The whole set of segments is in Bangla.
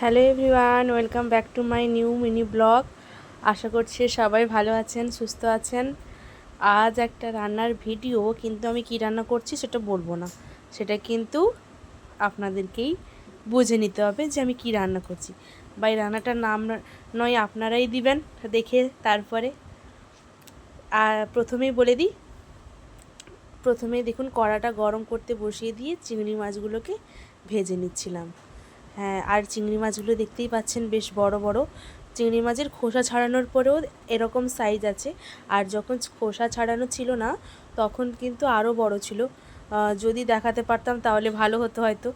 Hello everyone, welcome back to my new mini blog. আশা করছি সবাই ভালো আছেন, সুস্থ আছেন। আজ একটা রান্নার ভিডিও, কিন্তু আমি কি রান্না করছি সেটা বলব না। সেটা কিন্তু আপনাদেরকেই বুঝে নিতে হবে যে আমি কি রান্না করছি। বা এই রান্নাটার নাম নয় আপনারাই দিবেন, দেখে তারপরে। আর প্রথমেই বলে দিই, প্রথমেই দেখুন কড়াটা গরম করতে বসিয়ে দিয়ে চিংড়ি মাছগুলোকে ভেজে নিচ্ছিলাম। হ্যাঁ আর চিংড়ি মাছগুলো দেখতেই পাচ্ছেন বেশ বড় বড়। চিংড়ি মাছের খোসা ছাড়ানোর পরেও এরকম সাইজ আছে। আর যখন খোসা ছাড়ানো ছিল না, তখন কিন্তু আরও বড় ছিল। যদি দেখাতে পারতাম তাহলে ভালো হতো হয়তো।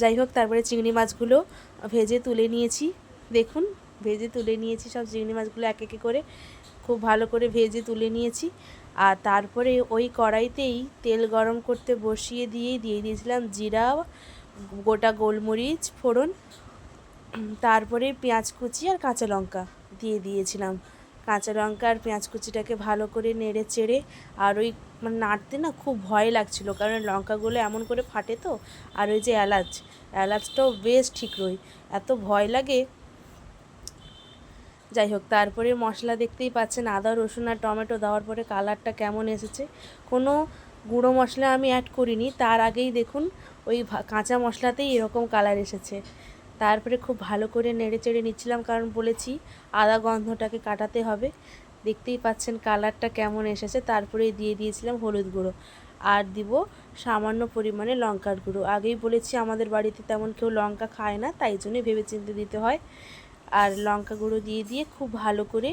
যাই হোক, তারপরে চিংড়ি মাছগুলো ভেজে তুলে নিয়েছি। দেখুন, ভেজে তুলে নিয়েছি সব চিংড়ি মাছগুলো এক একে করে। খুব ভালো করে ভেজে তুলে নিয়েছি। আর তারপরে ওই কড়াইতেই তেল গরম করতে বসিয়ে দিয়েই দিয়ে দিয়েছিলাম জিরা গোটা গোলমরিচ, ফোড়ন তারপরে পেঁয়াজ কুচি আর কাঁচা লঙ্কা দিয়ে দিয়েছিলাম। কাঁচা লঙ্কা আর পেঁয়াজ কুচিটাকে ভালো করে নেড়ে চেড়ে আর ওই মানে নাড়তে না খুব ভয় লাগছিল, কারণ লঙ্কাগুলো এমন করে ফাটে তো, আর ওই যে এলাচ, এলাচটাও বেশ ঠিক রই, এত ভয় লাগে। যাই হোক, তারপরে মশলা দেখতেই পাচ্ছেন, আদা, রসুন আর টমেটো দেওয়ার পরে কালারটা কেমন এসেছে, কোনো গুঁড়ো মশলা আমি অ্যাড করিনি, তার আগেই দেখুন ওই কাঁচা মশলাতেই এরকম কালার এসেছে। তারপরে খুব ভালো করে নেড়ে চেড়ে নিচ্ছিলাম, কারণ বলেছি আদা গন্ধটাকে কাটাতে হবে। দেখতেই পাচ্ছেন কালারটা কেমন এসেছে, তারপরে দিয়ে দিয়েছিলাম হলুদ গুঁড়ো। আর দিব সামান্য পরিমাণে লঙ্কার গুঁড়ো। আগেই বলেছি আমাদের বাড়িতে তেমন কেউ লঙ্কা খায় না, তাই জন্য ভেবে চিনতে দিতে হয়। আর লঙ্কা গুঁড়ো দিয়ে দিয়ে খুব ভালো করে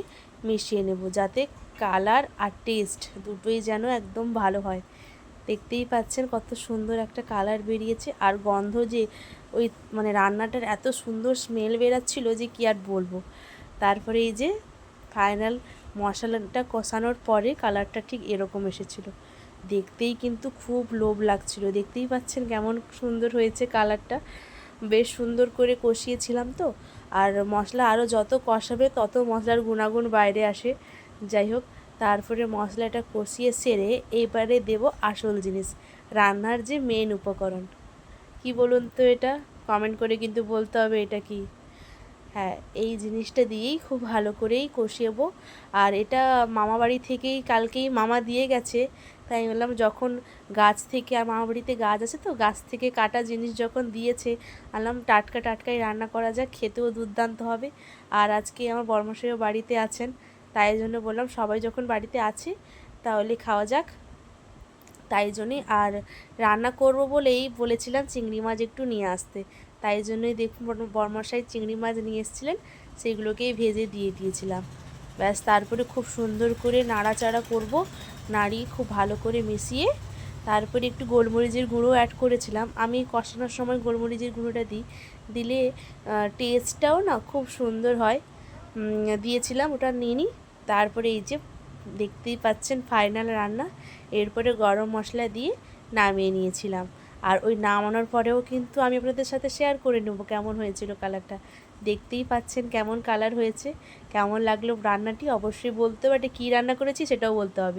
মিশিয়ে নেব, যাতে কালার আর টেস্ট দুটোই যেন একদম ভালো হয়। দেখতেই পাচ্ছেন কত সুন্দর একটা কালার বেরিয়েছে। আর গন্ধ যে ওই মানে রান্নাটার এত সুন্দর স্মেল বেরাচ্ছিল যে কি আর বলব। তারপরে এই যে ফাইনাল মশলাটা কষানোর পরে কালারটা ঠিক এরকম এসেছিল। দেখতেই কিন্তু খুব লোভ লাগছিল। দেখতেই পাচ্ছেন কেমন সুন্দর হয়েছে কালারটা। বেশ সুন্দর করে কষিয়েছিলাম তো। আর মশলা আরও যত কষাবে তত মশলার গুণাগুণ বাইরে আসে। যাই হোক তারপরে মশলাটা কষিয়ে সেরে এবারে দেব আসল জিনিস, রান্নার যে মেন উপকরণ। কি বলুন তো এটা? কমেন্ট করে কিন্তু বলতে হবে এটা কি? হ্যাঁ এই জিনিসটা দিয়েই খুব ভালো করেই কষিয়েবো। আর এটা মামা বাড়ি থেকেই, কালকেই মামা দিয়ে গেছে। তাই বললাম, যখন গাছ থেকে, আর মামা বাড়িতে গাছ আছে তো, গাছ থেকে কাটা জিনিস যখন দিয়েছে আনলাম টাটকা টাটকাই রান্না করা যাক, খেতেও দুর্দান্ত হবে। আর আজকে আমার বর্মশাইও বাড়িতে আছেন তাই জন্য বললাম, সবাই যখন বাড়িতে আছে, তাহলে খাওয়া যাক। তাই জন্যে আর রান্না করব বলেই বলেছিলাম চিংড়ি মাছ একটু নিয়ে আসতে। তাই জন্যই দেখুন বর্মশাই চিংড়ি মাছ নিয়ে এসেছিলেন সেগুলোকেই ভেজে দিয়ে দিয়েছিলাম। ব্যাস, তারপরে খুব সুন্দর করে নাড়াচাড়া করব, নাড়িয়ে খুব ভালো করে মিশিয়ে, তারপরে একটু গোলমরিচের গুঁড়ো অ্যাড করেছিলাম। আমি কষানোর সময় গোলমরিচের গুঁড়োটা দিই, দিলে টেস্টটাও না খুব সুন্দর হয়। দিয়েছিলাম, ওটা নিয়ে নিই তারপরে এই যে দেখতেই পাচ্ছেন ফাইনাল রান্না, এরপরে গরম মশলা দিয়ে নামিয়ে নিয়েছিলাম। আর ওই নামানোর পরেও কিন্তু আমি আপনাদের সাথে শেয়ার করে নেব কেমন হয়েছিল কালারটা দেখতেই পাচ্ছেন কেমন কালার হয়েছে, কেমন লাগল রান্নাটি, অবশ্যই বলতে হবে এটা কী রান্না করেছি সেটাও বলতে হবে।